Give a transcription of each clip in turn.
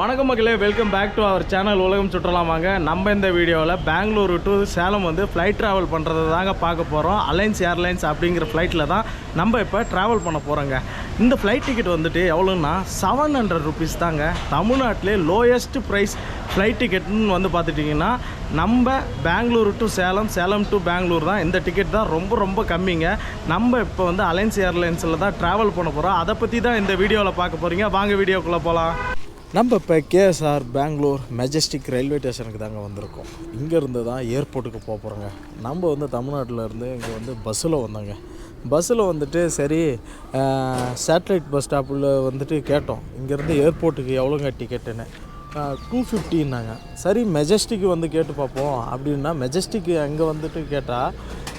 வணக்கம் மக்களே welcome back to our channel உலகம் சுற்றலாம் வாங்க. நம்ம இந்த வீடியோவில் பெங்களூரு டு சேலம் வந்து ஃப்ளைட் ட்ராவல் பண்ணுறது தாங்க பார்க்க போகிறோம் அலைன்ஸ் ஏர்லைன்ஸ் அப்படிங்கிற ஃப்ளைட்டில் தான் நம்ம இப்போ ட்ராவல் பண்ண போகிறோங்க இந்த ஃப்ளைட் டிக்கெட் வந்துட்டு எவ்வளோன்னா செவன் ஹண்ட்ரட் ருபீஸ் தாங்க. தமிழ்நாட்டிலே லோயஸ்ட் ப்ரைஸ் ஃப்ளைட் டிக்கெட்னு வந்து பார்த்துட்டிங்கன்னா நம்ம பெங்களூரு டு சேலம் சேலம் டு பெங்களூர் தான் இந்த டிக்கெட் தான் ரொம்ப ரொம்ப கம்மிங்க. நம்ம இப்போ வந்து அலைன்ஸ் ஏர்லைன்ஸில் தான் ட்ராவல் பண்ண போகிறோம் அதை பற்றி தான் இந்த வீடியோவில் பார்க்க போகிறீங்க வாங்க வீடியோக்குள்ளே போகலாம் நம்ம இப்போ கேஎஸ்ஆர் பெங்களூர் மெஜஸ்டிக் ரயில்வே ஸ்டேஷனுக்கு தாங்க வந்திருக்கோம். இங்கேருந்து தான் ஏர்போர்ட்டுக்கு போக போகிறோங்க நம்ம வந்து தமிழ்நாட்டில் இருந்து இங்கே வந்து பஸ்ஸில் வந்தோங்க. பஸ்ஸில் வந்துட்டு சரி சேட்டலைட் பஸ் ஸ்டாப்பில் வந்துட்டு கேட்டோம். இங்கேருந்து ஏர்போர்ட்டுக்கு எவ்வளோங்க டிக்கெட்டுன்னு டூ ஃபிஃப்டின்னாங்க சரி மெஜஸ்டிக்கு வந்து கேட்டு பார்ப்போம். அப்படின்னா மெஜஸ்டிக்கு அங்கே வந்துட்டு கேட்டால்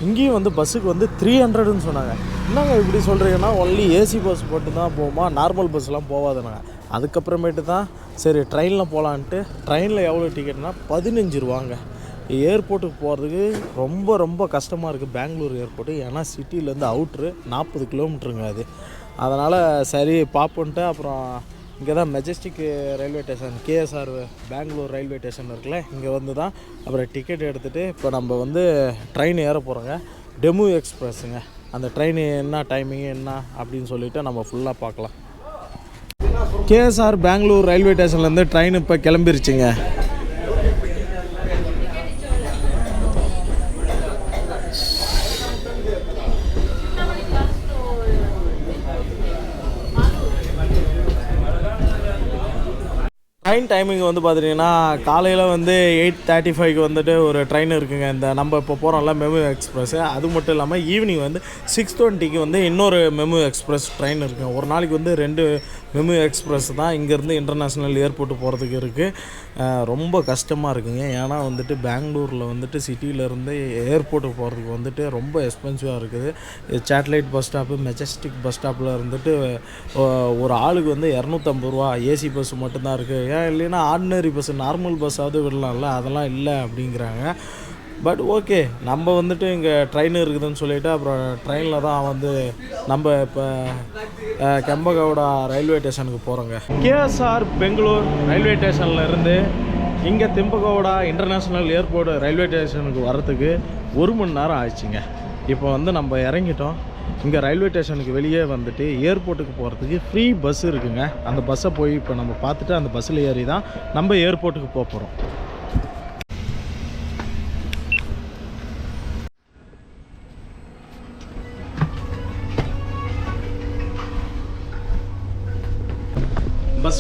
இங்கேயும் வந்து பஸ்ஸுக்கு வந்து த்ரீ ஹண்ட்ரடுன்னு சொன்னாங்க. என்னங்க இப்படி சொல்கிறீங்கன்னா ஒன்லி ஏசி பஸ் போட்டு தான் போகுமா? நார்மல் பஸ்லாம் போகாதுனாங்க அதுக்கப்புறமேட்டு தான் சரி ட்ரெயினில் போகலான்ட்டு ட்ரெயினில் எவ்வளோ டிக்கெட்னா பதினஞ்சு ரூபாங்க. ஏர்போர்ட்டுக்கு போகிறதுக்கு ரொம்ப ரொம்ப கஷ்டமாக இருக்குது பெங்களூர் ஏர்போர்ட்டு ஏன்னா சிட்டிலேருந்து அவுட்ரு நாற்பது கிலோமீட்டருங்க அது. அதனால் சரி பார்ப்போன்ட்டு அப்புறம் இங்கே தான் Majestic railway station KSR Bangalore railway station இருக்குல்ல இங்கே வந்து தான் அப்புறம் டிக்கெட் எடுத்துகிட்டு இப்போ நம்ம வந்து ட்ரெயின் ஏற போகிறோங்க டெமு எக்ஸ்பிரஸுங்க அந்த ட்ரெயின் என்ன டைமிங் என்ன அப்படின்னு சொல்லிவிட்டு நம்ம ஃபுல்லாக பார்க்கலாம். கேஎஸ்ஆர் பெங்களூர் ரயில்வே ஸ்டேஷன்லேருந்து ட்ரெயின் இப்போ கிளம்பிருச்சுங்க. ட்ரெயின் டைமிங் வந்து பார்த்துட்டிங்கன்னா காலையில் வந்து எயிட் தேர்ட்டி ஃபைவ்க்கு வந்துட்டு ஒரு ட்ரெயின் இருக்குங்க. இந்த நம்ம இப்போ போகிறோம்ல மெமு எக்ஸ்பிரஸ் அது மட்டும் இல்லாமல் ஈவினிங் வந்து சிக்ஸ் டுவெண்ட்டிக்கு வந்து இன்னொரு மெமு எக்ஸ்பிரஸ் ட்ரெயின் இருக்குங்க. ஒரு நாளைக்கு வந்து ரெண்டு மெமு எக்ஸ்பிரஸ் தான் இங்கேருந்து இன்டர்நேஷ்னல் ஏர்போர்ட்டு போகிறதுக்கு இருக்குது ரொம்ப கஷ்டமாக இருக்குங்க. ஏன்னா வந்துட்டு பெங்களூரில் வந்துட்டு சிட்டியிலேருந்து ஏர்போர்ட்டுக்கு போகிறதுக்கு வந்துட்டு ரொம்ப எக்ஸ்பென்சிவாக இருக்குது. Satellite bus stop Majestic bus ஸ்டாப்பில் இருந்துட்டு ஒரு ஆளுக்கு வந்து இரநூத்தம்பது ரூபா. ஏசி பஸ் மட்டும்தான் இருக்குது ஏன் இல்லைன்னா ஆர்டினரி பஸ் நார்மல் பஸ்ஸாவது விடலாம்ல. அதெல்லாம் இல்லை அப்படிங்கிறாங்க. பட் ஓகே நம்ம வந்துட்டு இங்கே ட்ரெயின் இருக்குதுன்னு சொல்லிவிட்டு அப்புறம் ட்ரெயினில் தான் வந்து நம்ம இப்போ கெம்பகவுடா ரயில்வே ஸ்டேஷனுக்கு போகிறோங்க கேஎஸ்ஆர் பெங்களூர் ரயில்வே ஸ்டேஷனில் இருந்து இங்கே திம்பகவுடா இன்டர்நேஷ்னல் ஏர்போர்ட் ரயில்வே ஸ்டேஷனுக்கு வர்றதுக்கு ஒரு மணி நேரம் ஆயிடுச்சுங்க. இப்போ வந்து நம்ம இறங்கிட்டோம். இங்கே ரயில்வே ஸ்டேஷனுக்கு வெளியே வந்துட்டு ஏர்போர்ட்டுக்கு போகிறதுக்கு ஃப்ரீ பஸ் இருக்குங்க. அந்த பஸ்ஸை போய் இப்போ நம்ம பார்த்துட்டு அந்த பஸ்ஸில் ஏறி தான் நம்ம ஏர்போர்ட்டுக்கு போக போகிறோம்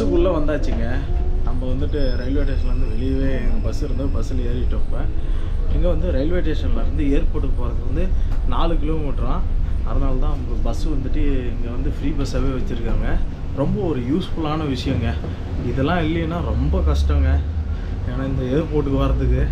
பஸ்ஸுக்குள்ளே வந்தாச்சுங்க. நம்ம வந்துட்டு ரயில்வே ஸ்டேஷன்லேருந்து வெளியவே எங்கள் பஸ் இருந்தது. பஸ்ஸில் ஏறிட்டோம் இப்போ. இங்கே வந்து ரயில்வே ஸ்டேஷன்லேருந்து ஏர்போர்ட்டுக்கு போகிறதுக்கு வந்து நாலு கிலோமீட்டரும் அதனால தான் பஸ்ஸு வந்துட்டு இங்கே வந்து ஃப்ரீ பஸ்ஸாகவே வச்சுருக்காங்க. ரொம்ப ஒரு யூஸ்ஃபுல்லான விஷயங்க. இதெல்லாம் இல்லைன்னா ரொம்ப கஷ்டங்க. ஏன்னா இந்த ஏர்போர்ட்டுக்கு வர்றதுக்கு.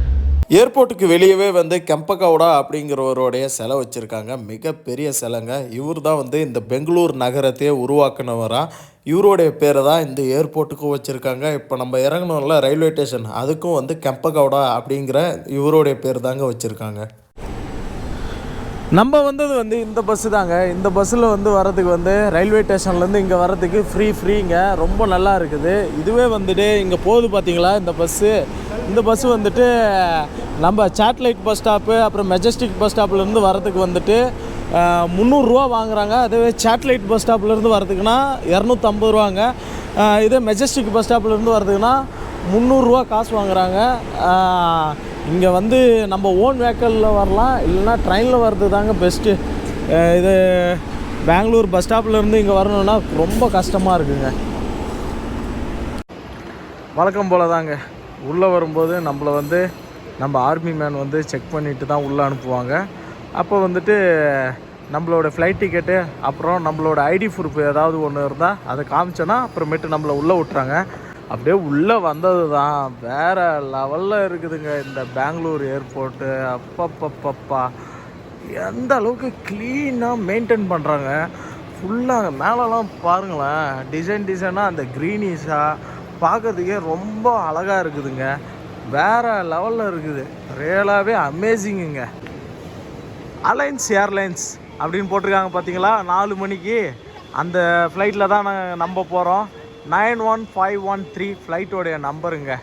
ஏர்போர்ட்டுக்கு வெளியவே வந்து கெம்பகவுடா அப்படிங்கிறவருடைய சிலை வச்சுருக்காங்க. மிகப்பெரிய சிலைங்க. இவர் தான் வந்து இந்த பெங்களூர் நகரத்தையே உருவாக்குனவராக இவருடைய பேரை தான் இந்த ஏர்போர்ட்டுக்கும் வச்சுருக்காங்க. இப்போ நம்ம இறங்கணும்ல ரயில்வே ஸ்டேஷன். அதுக்கும் வந்து கெம்பகவுடா அப்படிங்கிற இவருடைய பேர் தாங்க வச்சுருக்காங்க. நம்ம வந்தது வந்து இந்த பஸ்ஸு தாங்க. இந்த பஸ்ஸில் வந்து வரதுக்கு வந்து ரயில்வே ஸ்டேஷன்லேருந்து இங்கே வரதுக்கு ஃப்ரீ ஃப்ரீங்க ரொம்ப நல்லா இருக்குது. இதுவே வந்துட்டு இங்கே போகுது பார்த்தீங்களா இந்த பஸ்ஸு இந்த பஸ்ஸு வந்துட்டு நம்ம சேட்டலைட் பஸ் ஸ்டாப்பு அப்புறம் மெஜஸ்டிக் பஸ் ஸ்டாப்லேருந்து வரதுக்கு வந்துட்டு முந்நூறுரூவா வாங்குறாங்க. அதுவே சேட்டலைட் பஸ் ஸ்டாப்லேருந்து வரதுக்குன்னா இரநூத்தம்பது ரூபாங்க. இதே மெஜஸ்டிக் பஸ் ஸ்டாப்லேருந்து வரதுக்குன்னா முந்நூறுரூவா காசு வாங்குறாங்க. இங்கே வந்து நம்ம ஓன் வெஹிக்கலில் வரலாம். இல்லைன்னா ட்ரெயினில் வர்றது தாங்க பெஸ்ட்டு இது பெங்களூர் பஸ் ஸ்டாப்லேருந்து இங்கே வரணுன்னா ரொம்ப கஷ்டமாக இருக்குங்க. வழக்கம் போல் தாங்க உள்ளே வரும்போது நம்மளை வந்து நம்ம ஆர்மி மேன் வந்து செக் பண்ணிட்டு தான் உள்ளே அனுப்புவாங்க. அப்போ வந்துட்டு நம்மளோட ஃப்ளைட் டிக்கெட்டு அப்புறம் நம்மளோட ஐடி ப்ரூஃப் ஏதாவது ஒன்று இருந்தால் அதை காமிச்சோன்னா அப்புறமேட்டு நம்மளை உள்ளே விட்றாங்க அப்படியே உள்ளே வந்தது தான் வேறு லெவலில் இருக்குதுங்க இந்த பெங்களூர் ஏர்போர்ட்டு அப்பப்பப்பப்பா. எந்த அளவுக்கு க்ளீனாக மெயின்டைன் பண்ணுறாங்க ஃபுல்லாக மேலெலாம் பாருங்களேன். டிசைன் டிசைனாக அந்த க்ரீனிஷாக பார்க்கறதுக்கே ரொம்ப அழகாக இருக்குதுங்க. வேறு லெவலில் இருக்குது. ரியலாகவே அமேசிங்குங்க அலைன்ஸ் ஏர்லைன்ஸ் அப்படின்னு போட்டிருக்காங்க பார்த்தீங்களா? நாலு மணிக்கு அந்த ஃப்ளைட்டில் தான் நாங்கள் நம்ப போகிறோம் nine one five one three ஃப்ளைட்டோடைய நம்பருங்க.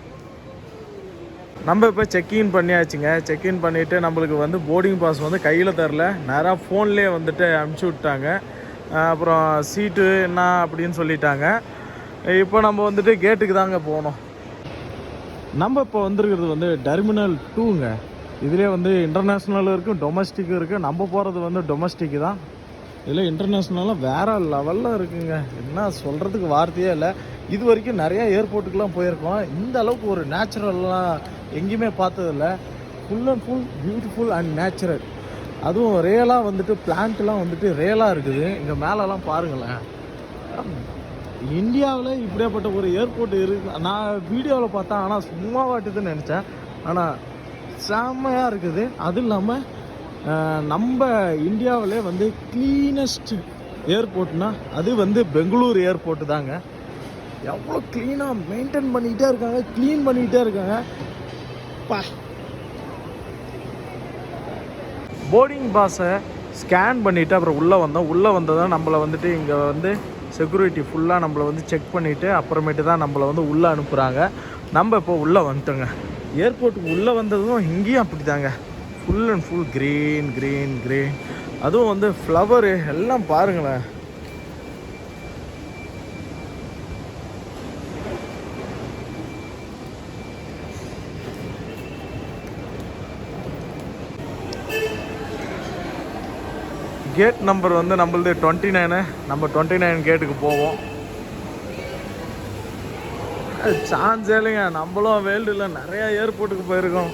நம்ம இப்போ செக்இன் பண்ணியாச்சுங்க. செக்இன் பண்ணிவிட்டு நம்மளுக்கு வந்து போர்டிங் பாஸ் வந்து கையில் தரல. நேராக ஃபோன்லேயே வந்துட்டு அனுப்பிச்சி விட்டாங்க. அப்புறம் சீட்டு என்ன அப்படின்னு சொல்லிட்டாங்க. இப்போ நம்ம வந்துட்டு கேட்டுக்கு தாங்க போகணும். நம்ம இப்போ வந்திருக்கிறது வந்து டெர்மினல் டூங்க இதுலேயே வந்து இன்டர்நேஷ்னலும் இருக்குது டொமஸ்டிக்கும் இருக்குது நம்ம போகிறது வந்து டொமஸ்டிக்கு தான். இதில் இன்டர்நேஷ்னலாக வேறு லெவலில் இருக்குங்க. என்ன சொல்கிறதுக்கு வார்த்தையே இல்லை. இது வரைக்கும் நிறையா ஏர்போர்ட்டுக்கெலாம் போயிருக்கோம். இந்த அளவுக்கு ஒரு நேச்சுரல்லாம் எங்கேயுமே பார்த்ததில்ல full and full beautiful and natural அதுவும் ரியலாக வந்துட்டு பிளான்ட்லாம் வந்துட்டு ரியலாக இருக்குது. இங்கே மேலெலாம் பாருங்களேன். இந்தியாவில் இப்படியாப்பட்ட ஒரு ஏர்போர்ட் இருக்கு. நான் வீடியோவில் பார்த்தேன் ஆனால் சும்மா வாட்டுதுன்னு நினச்சேன். ஆனால் செம்மையாக இருக்குது. அதுவும் இல்லாமல் நம்ம இந்தியாவிலே வந்து க்ளீனஸ்ட் ஏர்போர்ட்னா அது வந்து பெங்களூர் ஏர்போர்ட்டு தாங்க. எவ்வளோ க்ளீனாக மெயின்டைன் பண்ணிக்கிட்டே இருக்காங்க க்ளீன் பண்ணிக்கிட்டே இருக்காங்க. பா. போர்டிங் பாஸை ஸ்கேன் பண்ணிவிட்டு அப்புறம் உள்ளே வந்தோம். உள்ளே வந்ததான் நம்மளை வந்துட்டு இங்கே வந்து செக்யூரிட்டி ஃபுல்லாக நம்மளை வந்து செக் பண்ணிவிட்டு அப்புறமேட்டு தான் நம்மளை வந்து உள்ளே அனுப்புகிறாங்க நம்ம இப்போ உள்ளே வந்துட்டோங்க. ஏர்போர்ட்டுக்கு உள்ளே வந்ததும் இங்கேயும் அப்படி தாங்க full and full green green green அதுவும் வந்து ஃப்ளவரு எல்லாம் பாருங்களேன். கேட் நம்பர் வந்து நம்மளது டுவெண்ட்டி நைனு நம்ம டுவெண்ட்டி நைன் கேட்டுக்கு போவோம். சான்ஸே இல்லைங்க. நம்மளும் வேர்ல்டில் நிறையா ஏர்போர்ட்டுக்கு போயிருக்கோம்.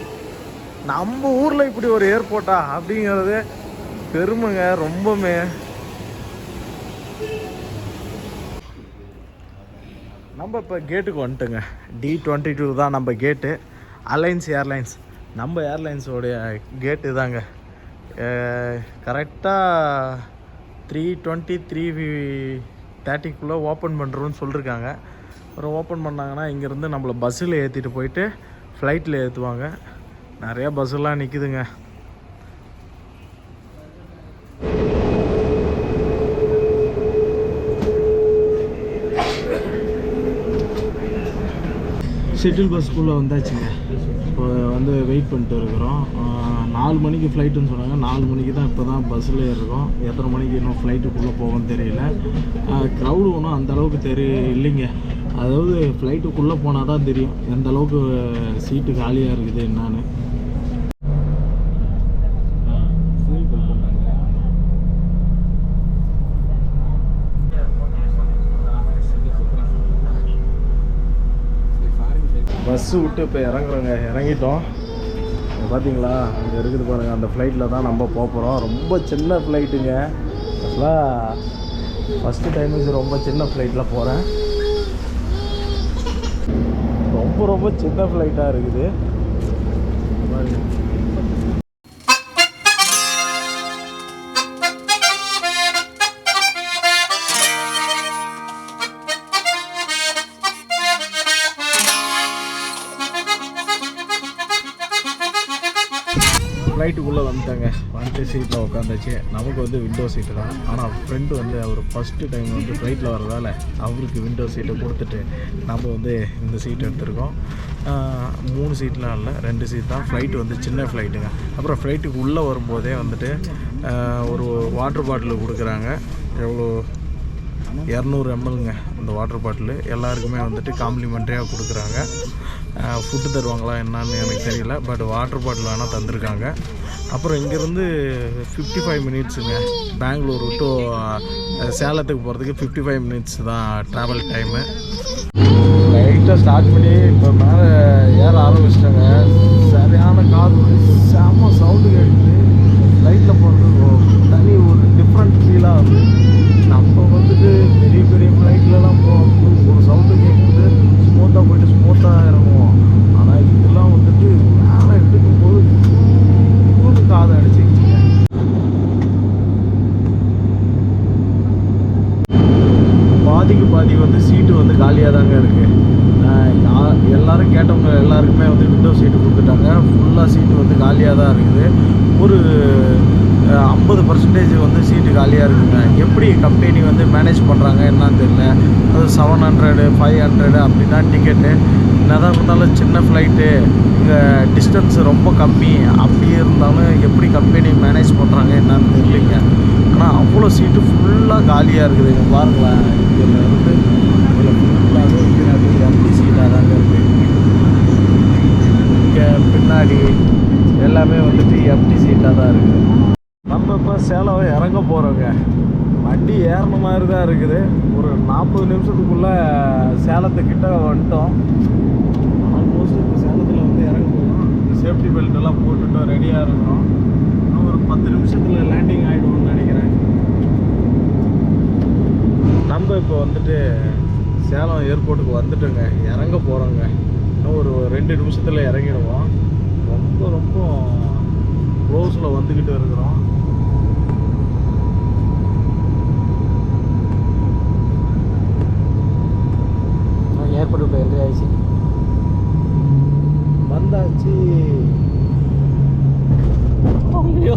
நம்ம ஊரில் இப்படி ஒரு ஏர்போர்ட்டா அப்படிங்கிறது பெருமைங்க ரொம்பவுமே. நம்ம இப்போ கேட்டுக்கு வந்துட்டுங்க. டி டுவெண்ட்டி டூ தான் நம்ம கேட்டு அலைன்ஸ் ஏர்லைன்ஸ் நம்ம ஏர்லைன்ஸோடைய கேட்டு தாங்க. கரெக்டாக த்ரீ டுவெண்ட்டி த்ரீ தேர்ட்டிக்குள்ளே ஓப்பன் பண்ணுறோன்னு சொல்லியிருக்காங்க அப்புறம் ஓப்பன் பண்ணாங்கன்னா இங்கேருந்து நம்மளை பஸ்ஸில் ஏற்றிட்டு போயிட்டு ஃப்ளைட்டில் ஏற்றுவாங்க நிறையா பஸ்ஸெல்லாம் நிற்குதுங்க ஷெட்டில் பஸ்க்குள்ளே வந்தாச்சுங்க. இப்போ வந்து வெயிட் பண்ணிட்டு இருக்கிறோம். நாலு மணிக்கு ஃப்ளைட்டுன்னு சொன்னாங்க. நாலு மணிக்கு தான் இப்போ தான் பஸ்ஸில் ஏறுறோம். எத்தனை மணிக்கு இன்னும் ஃப்ளைட்டுக்குள்ளே போகும்னு தெரியல. க்ரௌடு ஒன்றும் அந்தளவுக்கு தெரிய இல்லைங்க. அதாவது ஃப்ளைட்டுக்குள்ளே போனால் தான் தெரியும். எந்த அளவுக்கு சீட்டு காலியாக இருக்குது என்னான்னு. பஸ்ஸு விட்டு இப்போ இறங்குறோங்க. இறங்கிட்டோம். பார்த்தீங்களா அங்கே இருக்குது பாருங்கள் அந்த ஃப்ளைட்டில் தான் நம்ம போக போகிறோம் ரொம்ப சின்ன ஃப்ளைட்டுங்க ஆக்சுவலாக ஃபஸ்ட்டு டைம் ரொம்ப சின்ன ஃப்ளைட்டில் போகிறேன் ரொம்ப ரொம்ப சின்ன ஃப்ளைட்டாக இருக்குது. வந்துட்டாங்க வந்துட்டு சீட்டில் உட்காந்துச்சு நமக்கு வந்து விண்டோ சீட்டு தான். ஆனால் ஃப்ரெண்டு வந்து அவர் ஃபஸ்ட்டு டைம் வந்து ஃப்ளைட்டில் வரதால அவருக்கு விண்டோ சீட்டை கொடுத்துட்டு நம்ம வந்து இந்த சீட் எடுத்திருக்கோம். மூணு சீட்லாம் இல்லை ரெண்டு சீட் தான். ஃப்ளைட்டு வந்து சின்ன ஃப்ளைட்டுங்க அப்புறம் ஃப்ளைட்டுக்கு உள்ளே வரும்போதே வந்துட்டு ஒரு வாட்டர் பாட்டில் கொடுக்குறாங்க. எவ்வளோ? இரநூறு எம்எல்ங்க அந்த வாட்டர் பாட்டில் எல்லாருக்குமே வந்துட்டு காம்ப்ளிமெண்ட்ரியாக கொடுக்குறாங்க. ஃபுட்டு தருவாங்களா என்னான்னு எனக்கு தெரியல. பட் வாட்டர் பாட்டில் வேணால் தந்திருக்காங்க. அப்புறம் இங்கேருந்து ஃபிஃப்டி ஃபைவ் மினிட்ஸுங்க பெங்களூர் டு சேலத்துக்கு போகிறதுக்கு ஃபிஃப்டி ஃபைவ் மினிட்ஸ் தான் ட்ராவல் டைமு லைட்டாக ஸ்டார்ட் பண்ணி இப்போ மேலே ஏற ஆரம்பிச்சிட்டாங்க. சரியான கார் செம்ம சவுண்டு கேட்குது லைட்டில் போகிறது தனி ஒரு டிஃப்ரெண்ட் ஃபீலாக வந்து. நம்ம வந்துட்டு பெரிய பெரிய ஃப்ளைட்லலாம் போகும்போது ஒரு சவுண்டு கேட்குது ஸ்மூத்தாக போயிட்டு ஸ்மூத்தாக இறங்குவோம் ஆனால் இதெல்லாம் வந்துட்டு மேலே எடுக்கும்போது கூடு காதை அடிச்சிக்கிச்சுங்க பாதிக்கு பாதி வந்து சீட்டு வந்து காலியாக தாங்க இருக்குது எல்லாரும் கேட்டவங்க எல்லாருக்குமே வந்து விண்டோ சீட்டு கொடுத்துட்டாங்க ஃபுல்லாக சீட்டு வந்து காலியாக தான் இருக்குது ஒரு ஐம்பது பர்சன்டேஜ் வந்து சீட்டு காலியாக இருக்குங்க எப்படி கம்பெனி வந்து மேனேஜ் பண்ணுறாங்க என்னன்னு தெரியல அது செவன் ஹண்ட்ரடு ஃபைவ் ஹண்ட்ரடு அப்படின்னா டிக்கெட்டு என்னதான் இருந்தாலும் சின்ன ஃப்ளைட்டு இங்கே டிஸ்டன்ஸ் ரொம்ப கம்மி. அப்படி இருந்தாலும் எப்படி கம்பெனி மேனேஜ் பண்ணுறாங்க என்னன்னு தெரியலைங்க. ஆனால் அவ்வளோ சீட்டு ஃபுல்லாக காலியாக இருக்குது. இங்கே பாருங்களேன். இதில் இதில் ஃபுல்லாகவே எம்டி சீட்டாக தாங்க இருக்குது இங்கே பின்னாடி எல்லாமே வந்துட்டு எம்டி சீட்டாக தான் இருக்குது நம்ம இப்போ சேலம் இறங்க போகிறோங்க வண்டி ஏறின மாதிரி தான் இருக்குது. ஒரு நாற்பது நிமிஷத்துக்குள்ளே சேலத்துக்கிட்ட வந்துட்டோம். ஆல்மோஸ்ட் இப்போ சேலத்தில் வந்து இறங்க போகிறோம் இந்த சேஃப்டி பெல்ட் எல்லாம் போட்டுட்டோம் ரெடியாக இருக்கிறோம். இன்னும் ஒரு பத்து நிமிஷத்தில் லேண்டிங் ஆகிடுவோம்னு நினைக்கிறேன். நம்ம இப்போ வந்துட்டு சேலம் ஏர்போர்ட்டுக்கு வந்துட்டோங்க. இறங்க போகிறோங்க இன்னும் ஒரு ரெண்டு நிமிஷத்தில் இறங்கிடுவோம். ரொம்ப ரொம்ப க்ளோஸில் வந்துக்கிட்டு இருக்கிறோம் ஏர்போர்ட் உள்ள என்ட்ரி ஆயிடுச்சு வந்தாச்சு ஐயோ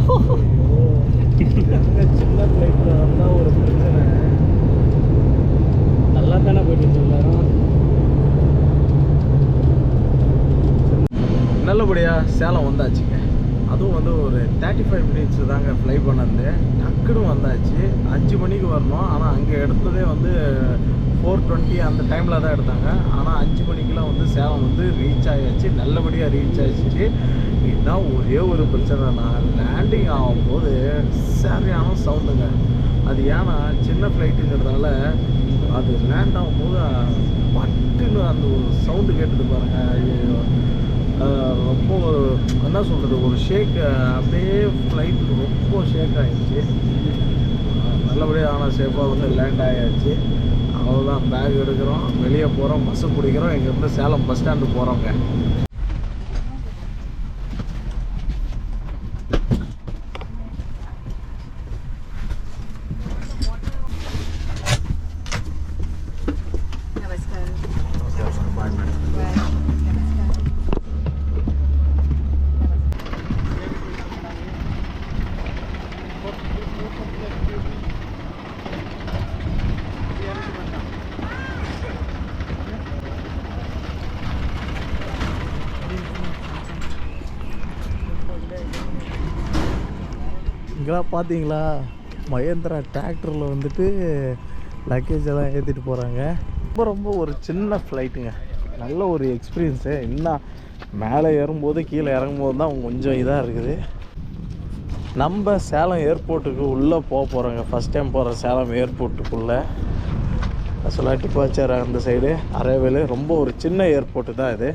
எங்க சின்ன ஃப்ளைட்டில் வந்தால் ஒரு பிரச்சனை நல்லா தானே போயிட்டு இருக்கு எல்லாரும் நல்லபடியாக சேலம் வந்தாச்சுங்க. அதுவும் வந்து ஒரு தேர்ட்டி ஃபைவ் மினிட்ஸ் தாங்க ஃப்ளை பண்ணது. டக்குனு வந்தாச்சு. அஞ்சு மணிக்கு வரணும். ஆனால் அங்கே எடுத்ததே வந்து ஃபோர் டுவெண்ட்டி அந்த டைமில் தான் எடுத்தாங்க. ஆனால் அஞ்சு மணிக்கெலாம் வந்து சேலம் வந்து ரீச் ஆகியாச்சு நல்லபடியாக ரீச் ஆகிடுச்சு இதுதான் ஒரே ஒரு பிரச்சனைனா லேண்டிங் ஆகும்போது சரியான சவுண்டுங்க அது ஏன்னா சின்ன ஃப்ளைட்டுங்கிறதால அது லேண்ட் ஆகும்போது பட்டுன்னு அந்த ஒரு சவுண்டு கேட்டது பாருங்கள் ஐயோ ரொம்ப ஒரு என்ன சொல்கிறது ஒரு ஷேக் அப்படியே ஃப்ளைட் ரொம்ப ஷேக் ஆகிடுச்சு நல்லபடியாக ஆனால் சேஃபாக வந்து லேண்ட் ஆகியாச்சு அவ்வளோதான் பேக் எடுக்கிறோம். வெளியே போகிறோம் பஸ்ஸு பிடிக்கிறோம். இங்கேருந்து சேலம் பஸ் ஸ்டாண்டு போகிறோங்க இங்கெல்லாம் பார்த்தீங்களா? மகேந்திரா டிராக்டரில் வந்துட்டு லக்கேஜ் எல்லாம் ஏற்றிட்டு போகிறாங்க ரொம்ப ரொம்ப ஒரு சின்ன ஃப்ளைட்டுங்க நல்ல ஒரு எக்ஸ்பீரியன்ஸு இன்னும் மேலே ஏறும்போது கீழே இறங்கும்போது தான் கொஞ்சம் இதாக இருக்குது. நம்ம சேலம் ஏர்போர்ட்டுக்கு உள்ளே போக போகிறோங்க ஃபஸ்ட் டைம் போகிற சேலம் ஏர்போர்ட்டுக்குள்ளே சொல்லாட்டி டிபாச்சர் அந்த சைடு அரேவேலு ரொம்ப ஒரு சின்ன ஏர்போர்ட்டு தான் இது.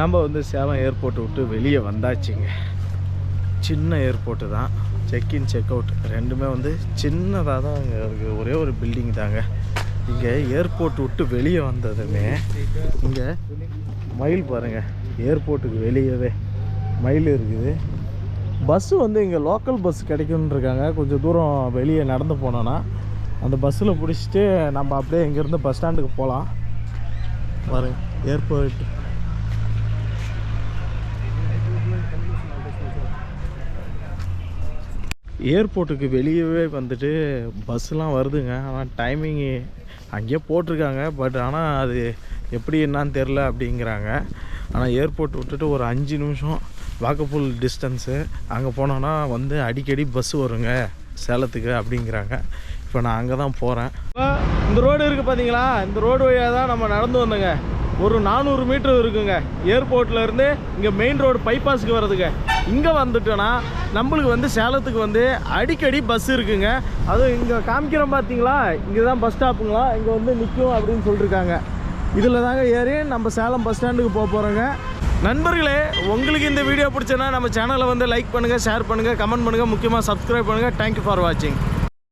நம்ம வந்து சேலம் ஏர்போர்ட்டை விட்டு வெளியே வந்தாச்சுங்க. சின்ன ஏர்போர்ட்டு தான். செக்இன் செக் அவுட் ரெண்டுமே வந்து சின்னதாக தான் அங்கே இருக்குது ஒரே ஒரு பில்டிங் தாங்க. இங்கே ஏர்போர்ட் விட்டு வெளியே வந்ததுமே இங்கே மயில் பாருங்கள் ஏர்போர்ட்டுக்கு வெளியவே மயில் இருக்குது. பஸ்ஸு வந்து இங்கே லோக்கல் பஸ் கிடைக்கும்னு இருக்காங்க. கொஞ்சம் தூரம் வெளியே நடந்து போனோன்னா அந்த பஸ்ஸில் பிடிச்சிட்டு நம்ம அப்படியே இங்கேருந்து பஸ் ஸ்டாண்டுக்கு போகலாம் பாருங்க ஏர்போர்ட் ஏர்போர்ட்டுக்கு வெளியவே வந்துட்டு பஸ்ஸெலாம் வருதுங்க. ஆனால் டைமிங்கு அங்கேயே போட்டிருக்காங்க. பட் ஆனால் அது எப்படி என்னான்னு தெரில அப்படிங்கிறாங்க. ஆனால் ஏர்போர்ட் விட்டுட்டு ஒரு அஞ்சு நிமிஷம் வாக்கப்புல் டிஸ்டன்ஸு அங்கே போனோன்னா வந்து அடிக்கடி பஸ் வருங்க. சேலத்துக்கு அப்படிங்கிறாங்க. இப்போ நான் அங்கே தான் போகிறேன் இந்த ரோடு இருக்குது பார்த்தீங்களா இந்த ரோடு வழியாக தான் நம்ம நடந்து வந்தோங்க. ஒரு நானூறு மீட்டர் இருக்குங்க. ஏர்போர்ட்லேருந்து இங்கே மெயின் ரோடு பைபாஸ்க்கு வர்றதுங்க இங்கே வந்துட்டோன்னா நம்மளுக்கு வந்து சேலத்துக்கு வந்து அடிக்கடி பஸ் இருக்குங்க. அதுவும் இங்கே காமிக்கிறோம் பார்த்தீங்களா இங்கே தான் பஸ் ஸ்டாப்புங்களா இங்கே வந்து நிற்கும் அப்படின்னு சொல்லியிருக்காங்க இதில் தாங்க ஏறி நம்ம சேலம் பஸ் ஸ்டாண்டுக்கு போக போகிறோங்க நண்பர்களே உங்களுக்கு இந்த வீடியோ பிடிச்சனா நம்ம சேனலை வந்து லைக் பண்ணுங்கள் ஷேர் பண்ணுங்கள் கமெண்ட் பண்ணுங்கள் முக்கியமாக சப்ஸ்கிரைப் பண்ணுங்கள் தேங்க்யூ ஃபார் வாட்சிங்